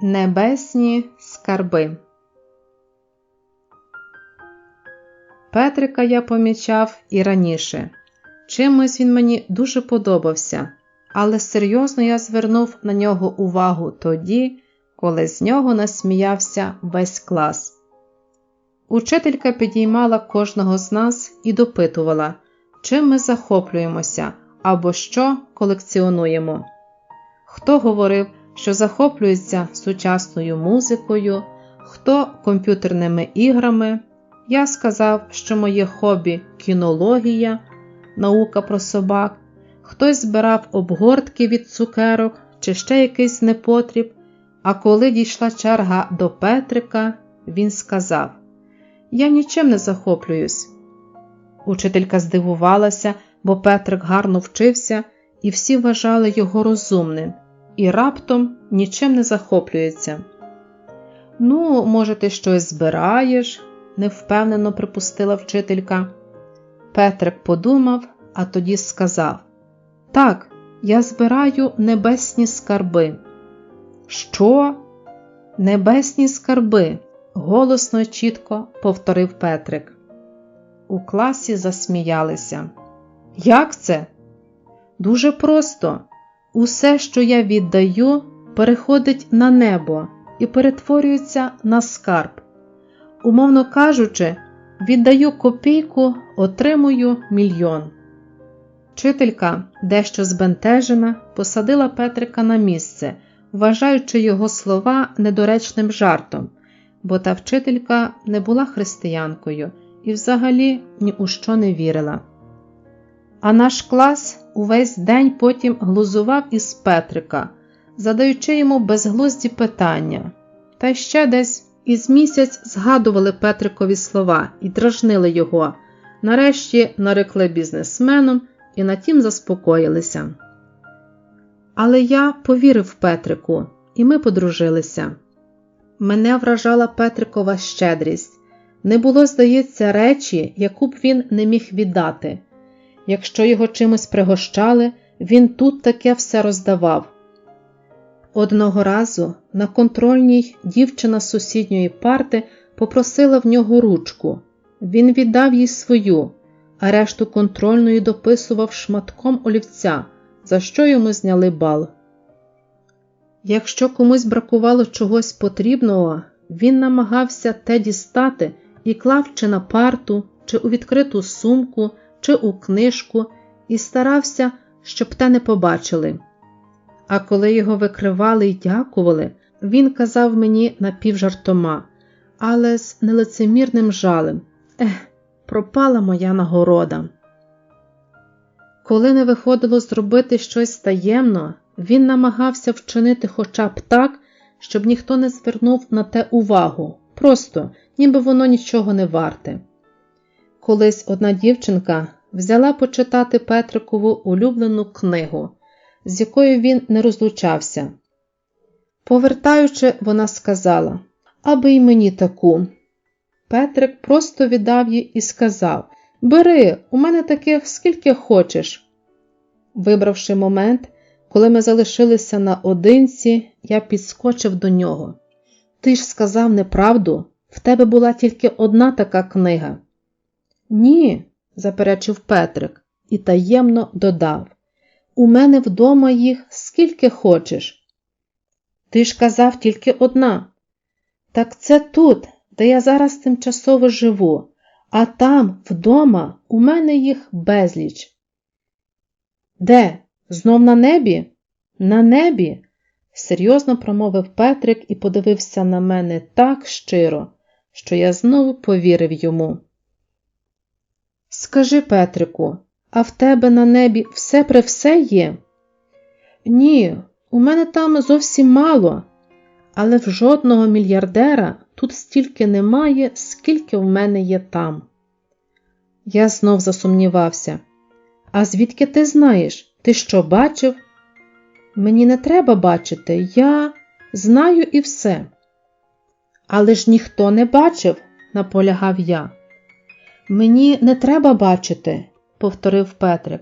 Небесні скарби. Петрика я помічав і раніше. Чимось він мені дуже подобався, але серйозно я звернув на нього увагу тоді, коли з нього насміявся весь клас. Учителька підіймала кожного з нас і допитувала, чим ми захоплюємося або що колекціонуємо. Хто говорив, що захоплюється сучасною музикою, хто комп'ютерними іграми. Я сказав, що моє хобі кінологія, наука про собак, хтось збирав обгортки від цукерок чи ще якийсь непотріб. А коли дійшла черга до Петрика, він сказав: Я нічим не захоплююсь. Учителька здивувалася, бо Петрик гарно вчився, і всі вважали його розумним і раптом нічим не захоплюється. Ну, може, ти щось збираєш, невпевнено припустила вчителька. Петрик подумав, а тоді сказав: Так, я збираю небесні скарби. Що? Небесні скарби? голосно і чітко повторив Петрик. У класі засміялися. Як це? Дуже просто. Усе, що я віддаю, переходить на небо і перетворюється на скарб. Умовно кажучи, віддаю копійку, отримую мільйон. Вчителька, дещо збентежена, посадила Петрика на місце, вважаючи його слова недоречним жартом, бо та вчителька не була християнкою і взагалі ні у що не вірила. А наш клас увесь день потім глузував із Петрика, задаючи йому безглузді питання, та ще десь із місяць згадували Петрикові слова і дражнили його, нарешті нарекли бізнесменом і на тім заспокоїлися. Але я повірив Петрику, і ми подружилися. Мене вражала Петрикова щедрість. Не було, здається, речі, яку б він не міг віддати. Якщо його чимось пригощали, він тут таке все роздавав. Одного разу на контрольній дівчина з сусідньої парти попросила в нього ручку. Він віддав їй свою, а решту контрольної дописував шматком олівця, за що йому зняли бал. Якщо комусь бракувало чогось потрібного, він намагався те дістати і клав чи на парту, чи у відкриту сумку чи у книжку і старався, щоб те не побачили. А коли його викривали й дякували, він казав мені напівжартома, але з нелицемірним жалем Ех, пропала моя нагорода. Коли не виходило зробити щось таємно, він намагався вчинити хоча б так, щоб ніхто не звернув на те увагу, просто ніби воно нічого не варте. Колись одна дівчинка взяла почитати Петрикову улюблену книгу, з якою він не розлучався. Повертаючи, вона сказала аби й мені таку. Петрик просто віддав їй і сказав Бери, у мене таких скільки хочеш. Вибравши момент, коли ми залишилися наодинці, я підскочив до нього. Ти ж сказав неправду, в тебе була тільки одна така книга. Ні, заперечив Петрик і таємно додав У мене вдома їх скільки хочеш. Ти ж казав тільки одна. Так це тут, де я зараз тимчасово живу, а там, вдома, у мене їх безліч. Де? Знов на небі? На небі? серйозно промовив Петрик і подивився на мене так щиро, що я знову повірив йому. Скажи, Петрику, а в тебе на небі все при все є? Ні, у мене там зовсім мало, але в жодного мільярдера тут стільки немає, скільки в мене є там. Я знов засумнівався. А звідки ти знаєш? Ти що бачив? Мені не треба бачити, я знаю і все. Але ж ніхто не бачив, наполягав я. Мені не треба бачити, повторив Петрик.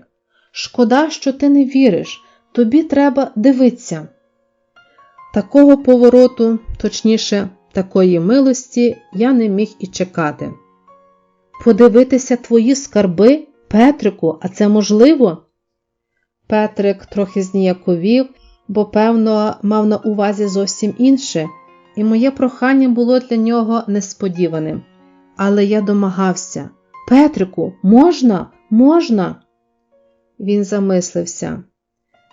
Шкода, що ти не віриш, тобі треба дивитися. Такого повороту, точніше, такої милості, я не міг і чекати. Подивитися твої скарби, Петрику, а це можливо? Петрик трохи зніяковів, бо, певно, мав на увазі зовсім інше, і моє прохання було для нього несподіваним. Але я домагався Петрику, можна? Можна? Він замислився.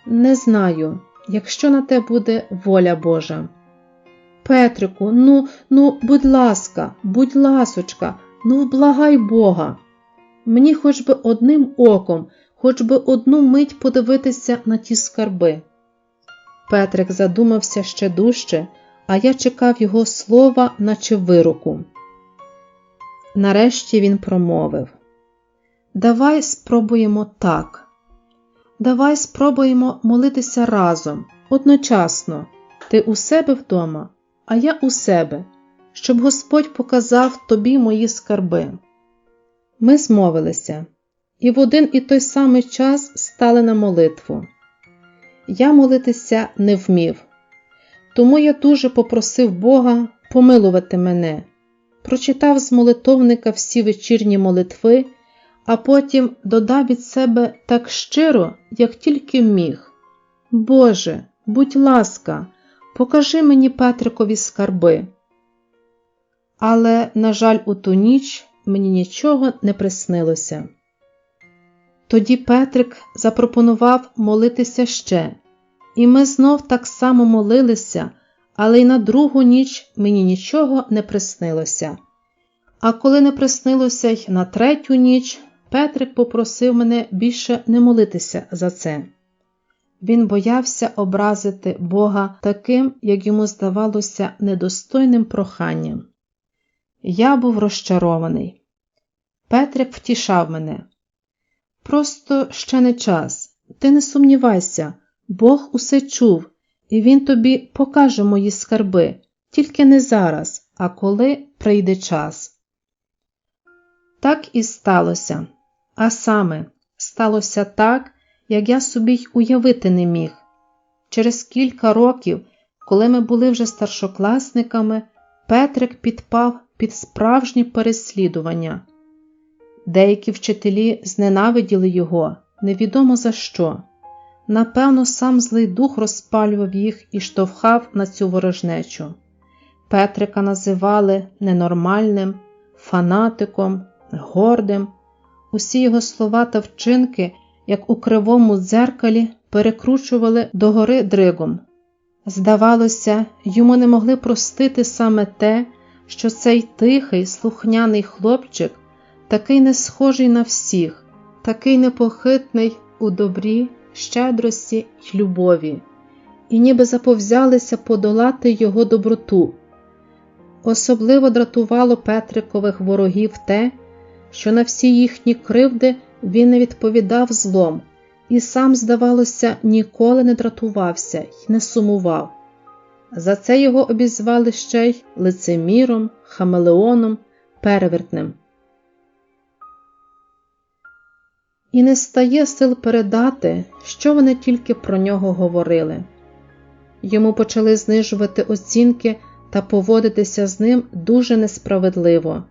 Не знаю, якщо на те буде воля Божа. Петрику, ну, ну, будь ласка, будь ласочка, ну вблагай Бога. Мені хоч би одним оком, хоч би одну мить подивитися на ті скарби. Петрик задумався ще дужче, а я чекав його слова, наче вироку. Нарешті він промовив Давай спробуємо так. Давай спробуємо молитися разом, одночасно, ти у себе вдома, а я у себе, щоб Господь показав тобі мої скарби. Ми змовилися, і в один і той самий час стали на молитву. Я молитися не вмів, тому я дуже попросив Бога помилувати мене, прочитав з молитовника всі вечірні молитви, а потім додав від себе так щиро, як тільки міг. Боже, будь ласка, покажи мені Петрикові скарби. Але, на жаль, у ту ніч мені нічого не приснилося. Тоді Петрик запропонував молитися ще, і ми знов так само молилися, але й на другу ніч мені нічого не приснилося. А коли не приснилося й на третю ніч, Петрик попросив мене більше не молитися за це. Він боявся образити Бога таким, як йому здавалося, недостойним проханням. Я був розчарований. Петрик втішав мене. Просто ще не час. Ти не сумнівайся, Бог усе чув, і Він тобі покаже мої скарби, тільки не зараз, а коли прийде час. Так і сталося. А саме, сталося так, як я собі й уявити не міг. Через кілька років, коли ми були вже старшокласниками, Петрик підпав під справжнє переслідування. Деякі вчителі зненавиділи його, невідомо за що. Напевно, сам злий дух розпалював їх і штовхав на цю ворожнечу. Петрика називали ненормальним, фанатиком, гордим. Усі його слова та вчинки, як у кривому дзеркалі, перекручували догори дригом. Здавалося, йому не могли простити саме те, що цей тихий, слухняний хлопчик, такий не схожий на всіх, такий непохитний у добрі, щедрості й любові, і ніби заповзялися подолати його доброту. Особливо дратувало Петрикових ворогів те, що на всі їхні кривди він не відповідав злом і сам, здавалося, ніколи не дратувався й не сумував. За це його обізвали ще й лицеміром, хамелеоном, перевертнем. І не стає сил передати, що вони тільки про нього говорили. Йому почали знижувати оцінки та поводитися з ним дуже несправедливо.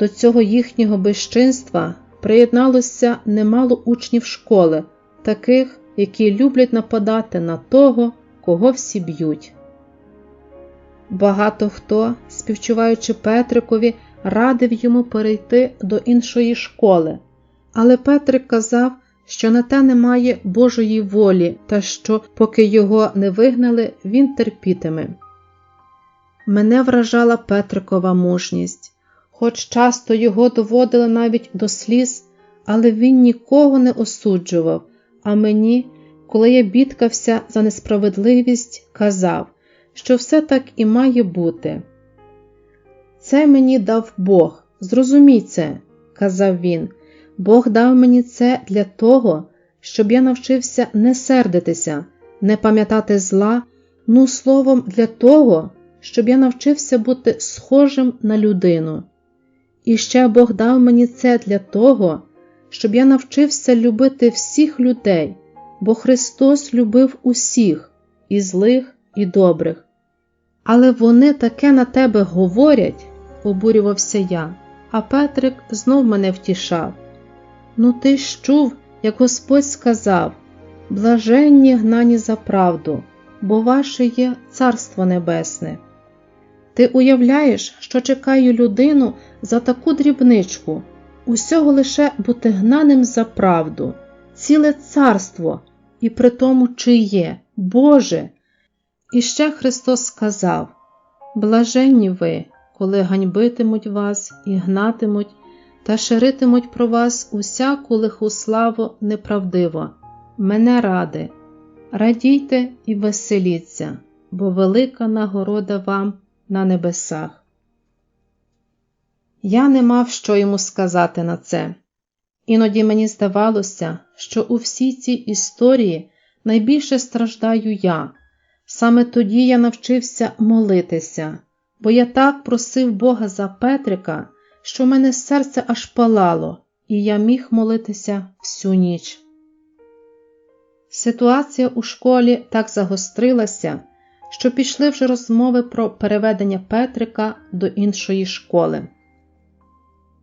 До цього їхнього безчинства приєдналося немало учнів школи, таких, які люблять нападати на того, кого всі б'ють. Багато хто, співчуваючи Петрикові, радив йому перейти до іншої школи, але Петрик казав, що на те немає Божої волі та що, поки його не вигнали, він терпітиме. Мене вражала Петрикова мужність, хоч часто його доводили навіть до сліз, але він нікого не осуджував, а мені, коли я бідкався за несправедливість, казав що все так і має бути. Це мені дав Бог, зрозумій це, казав він. Бог дав мені це для того, щоб я навчився не сердитися, не пам'ятати зла, ну словом, для того, щоб я навчився бути схожим на людину. І ще Бог дав мені це для того, щоб я навчився любити всіх людей, бо Христос любив усіх, і злих, і добрих. Але вони таке на тебе говорять, обурювався я, а Петрик знов мене втішав. Ну, ти ж чув, як Господь сказав блаженні гнані за правду, бо ваше є Царство Небесне. Ти уявляєш, що чекаю людину за таку дрібничку, усього лише бути гнаним за правду, ціле царство, і при тому чиє, Боже. І ще Христос сказав: Блаженні ви, коли ганьбитимуть вас і гнатимуть, та ширитимуть про вас усяку лиху славу неправдиво, мене ради, радійте і веселіться, бо велика нагорода вам на небесах. Я не мав що йому сказати на це. Іноді мені здавалося, що у всій цій історії найбільше страждаю я. Саме тоді я навчився молитися, бо я так просив Бога за Петрика, що в мене серце аж палало, і я міг молитися всю ніч. Ситуація у школі так загострилася, що пішли вже розмови про переведення Петрика до іншої школи.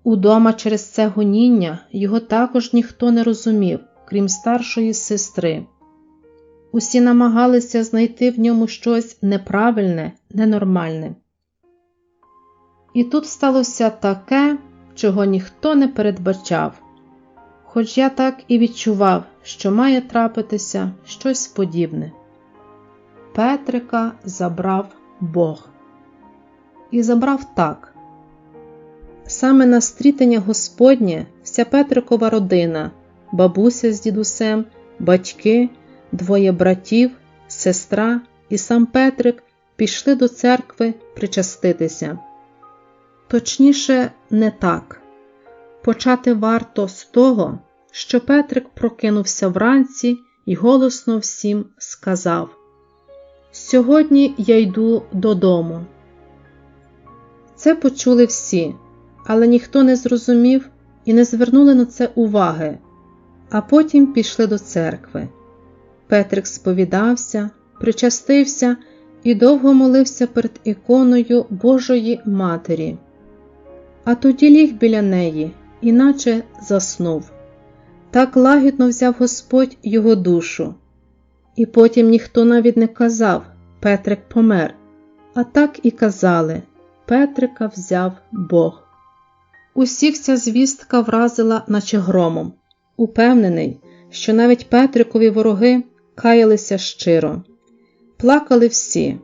Удома через це гоніння його також ніхто не розумів, крім старшої сестри. Усі намагалися знайти в ньому щось неправильне, ненормальне. І тут сталося таке, чого ніхто не передбачав, хоч я так і відчував, що має трапитися щось подібне. Петрика забрав Бог. І забрав так. Саме на стрітення Господнє вся Петрикова родина, бабуся з дідусем, батьки, двоє братів, сестра і сам Петрик пішли до церкви причаститися. Точніше, не так. Почати варто з того, що Петрик прокинувся вранці і голосно всім сказав: Сьогодні я йду додому. Це почули всі, але ніхто не зрозумів і не звернули на це уваги, а потім пішли до церкви. Петрик сповідався, причастився і довго молився перед іконою Божої Матері, а тоді ліг біля неї, іначе заснув. Так лагідно взяв Господь його душу. І потім ніхто навіть не казав Петрик помер, а так і казали Петрика взяв Бог. Усіх ця звістка вразила, наче громом, упевнений, що навіть Петрикові вороги каялися щиро. Плакали всі,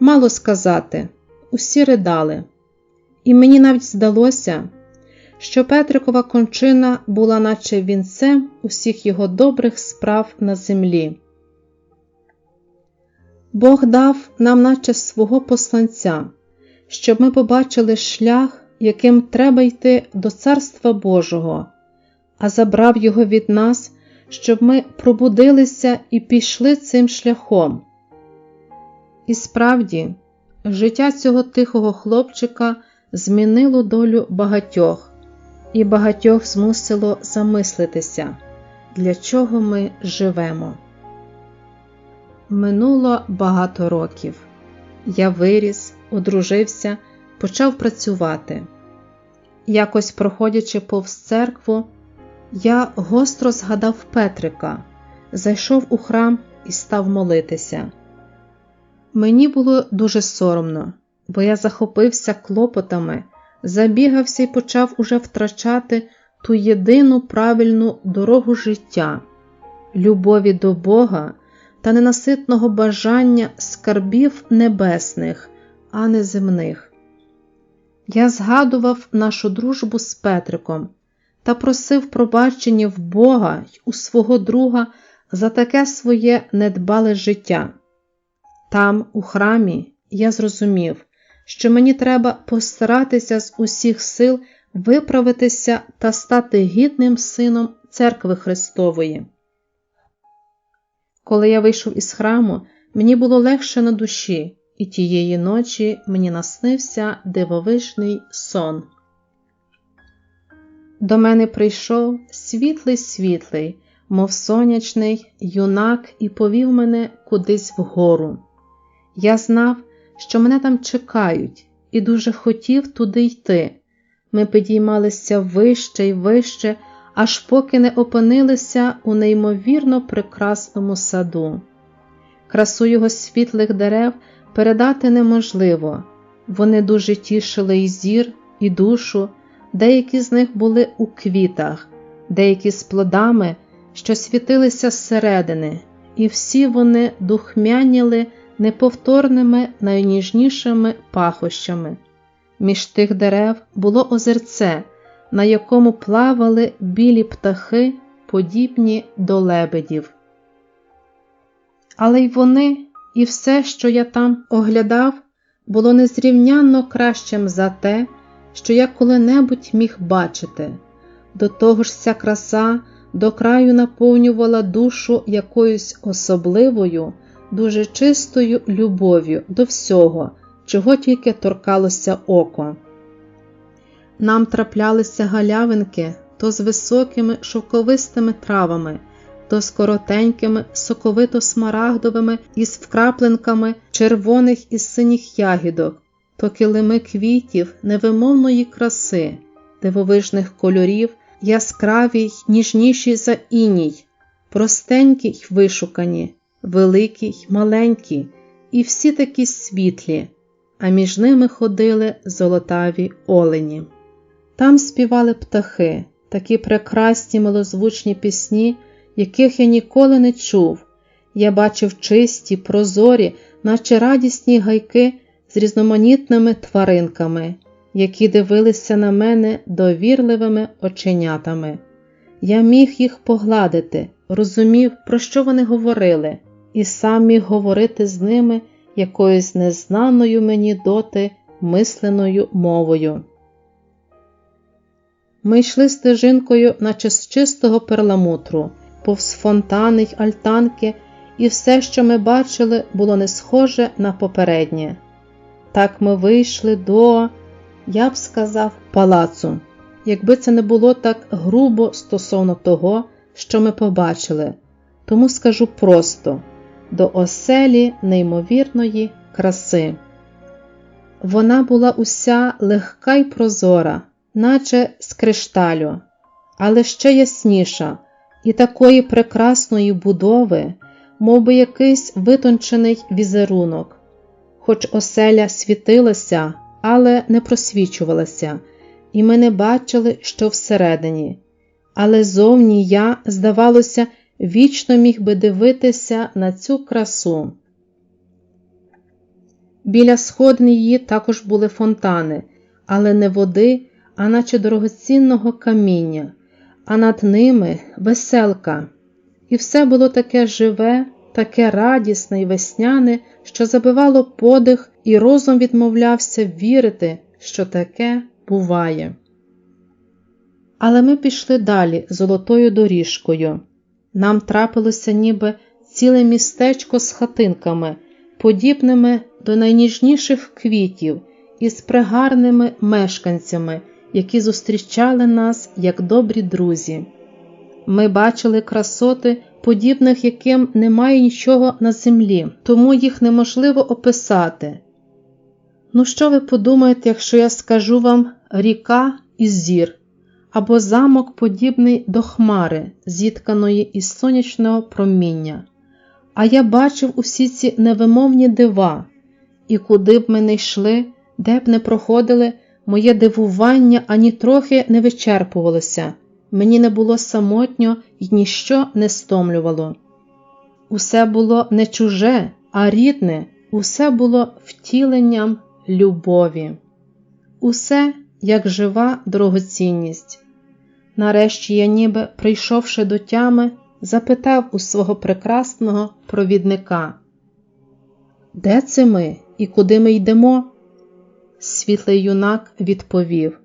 мало сказати, усі ридали. І мені навіть здалося, що Петрикова кончина була наче вінцем усіх його добрих справ на землі. Бог дав нам, наче свого посланця, щоб ми побачили шлях, яким треба йти до Царства Божого, а забрав його від нас, щоб ми пробудилися і пішли цим шляхом. І справді, життя цього тихого хлопчика змінило долю багатьох, і багатьох змусило замислитися, для чого ми живемо. Минуло багато років. Я виріс, одружився, почав працювати. Якось, проходячи повз церкву, я гостро згадав Петрика, зайшов у храм і став молитися. Мені було дуже соромно, бо я захопився клопотами, забігався і почав уже втрачати ту єдину правильну дорогу життя, любові до Бога та ненаситного бажання скарбів небесних, а не земних. Я згадував нашу дружбу з Петриком та просив пробачення в Бога й у свого друга за таке своє недбале життя. Там, у храмі, я зрозумів, що мені треба постаратися з усіх сил виправитися та стати гідним сином церкви Христової. Коли я вийшов із храму, мені було легше на душі, і тієї ночі мені наснився дивовижний сон. До мене прийшов світлий світлий, мов сонячний, юнак, і повів мене кудись вгору. Я знав, що мене там чекають, і дуже хотів туди йти. Ми підіймалися вище й вище, аж поки не опинилися у неймовірно прекрасному саду. Красу його світлих дерев передати неможливо, вони дуже тішили і зір, і душу, деякі з них були у квітах, деякі з плодами, що світилися зсередини, і всі вони духмяніли неповторними найніжнішими пахощами. Між тих дерев було озерце, на якому плавали білі птахи, подібні до лебедів. Але й вони, і все, що я там оглядав, було незрівнянно кращим за те, що я коли-небудь міг бачити. До того ж ця краса до краю наповнювала душу якоюсь особливою, дуже чистою любов'ю до всього, чого тільки торкалося око. Нам траплялися галявинки то з високими шовковистими травами, то з коротенькими, соковито-смарагдовими із вкрапленками червоних і синіх ягідок, то килими квітів невимовної краси, дивовижних кольорів, яскраві й ніжніші за іній, простенькі й вишукані, великі й маленькі, і всі такі світлі, а між ними ходили золотаві олені. Там співали птахи, такі прекрасні милозвучні пісні, яких я ніколи не чув. Я бачив чисті, прозорі, наче радісні гайки з різноманітними тваринками, які дивилися на мене довірливими оченятами. Я міг їх погладити, розумів, про що вони говорили, і сам міг говорити з ними якоюсь незнаною мені доти мисленою мовою. Ми йшли стежинкою, наче з чистого перламутру, повз фонтани й альтанки, і все, що ми бачили, було не схоже на попереднє. Так ми вийшли до, я б сказав, палацу, якби це не було так грубо стосовно того, що ми побачили, тому скажу просто до оселі неймовірної краси. Вона була уся легка й прозора наче з кришталю, але ще ясніша, і такої прекрасної будови, мов би якийсь витончений візерунок, хоч оселя світилася, але не просвічувалася, і ми не бачили, що всередині. Але зовні я, здавалося, вічно міг би дивитися на цю красу. Біля сходин її також були фонтани, але не води, а наче дорогоцінного каміння, а над ними веселка. І все було таке живе, таке радісне і весняне, що забивало подих, і розум відмовлявся вірити, що таке буває. Але ми пішли далі золотою доріжкою. Нам трапилося ніби ціле містечко з хатинками, подібними до найніжніших квітів, із пригарними мешканцями які зустрічали нас як добрі друзі. Ми бачили красоти, подібних яким немає нічого на землі, тому їх неможливо описати. Ну, що ви подумаєте, якщо я скажу вам ріка і зір, або замок, подібний до хмари, зітканої із сонячного проміння? А я бачив усі ці невимовні дива, і куди б ми не йшли, де б не проходили, Моє дивування ані трохи не вичерпувалося, мені не було самотньо і ніщо не стомлювало. Усе було не чуже, а рідне, усе було втіленням любові, усе як жива дорогоцінність. Нарешті я, ніби прийшовши до тями, запитав у свого прекрасного провідника, де це ми і куди ми йдемо? Світлий юнак відповів: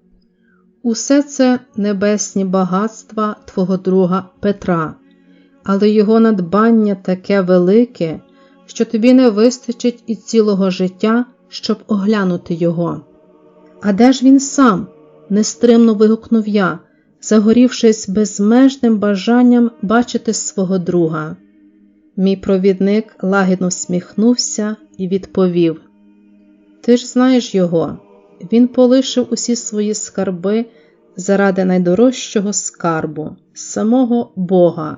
Усе це небесні багатства твого друга Петра, але його надбання таке велике, що тобі не вистачить і цілого життя, щоб оглянути його. А де ж він сам? нестримно вигукнув я, загорівшись безмежним бажанням бачити свого друга. Мій провідник лагідно всміхнувся і відповів: Ти ж знаєш його, він полишив усі свої скарби заради найдорожчого скарбу, самого Бога,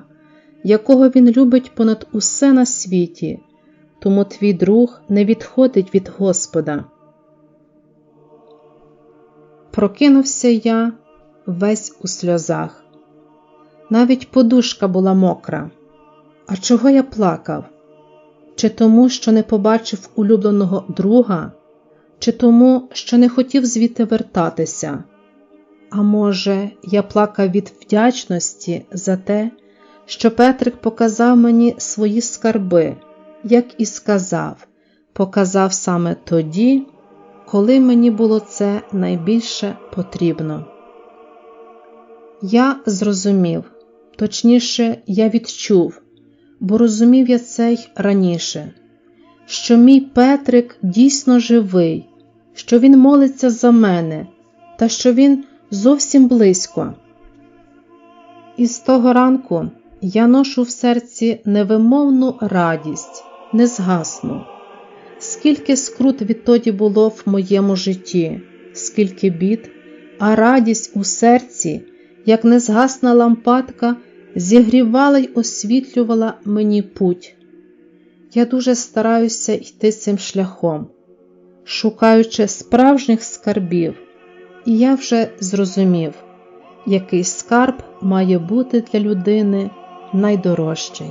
якого він любить понад усе на світі, тому твій друг не відходить від Господа. Прокинувся я весь у сльозах. Навіть подушка була мокра. А чого я плакав? Чи тому, що не побачив улюбленого друга, чи тому, що не хотів звідти вертатися? А може, я плакав від вдячності за те, що Петрик показав мені свої скарби, як і сказав, показав саме тоді, коли мені було це найбільше потрібно. Я зрозумів, точніше, я відчув, бо розумів я це й раніше, що мій Петрик дійсно живий, що він молиться за мене, та що він зовсім близько. І з того ранку я ношу в серці невимовну радість, незгасну. Скільки скрут відтоді було в моєму житті, скільки бід, а радість у серці, як незгасна лампадка, зігрівала й освітлювала мені путь. Я дуже стараюся йти цим шляхом, шукаючи справжніх скарбів, і я вже зрозумів, який скарб має бути для людини найдорожчий.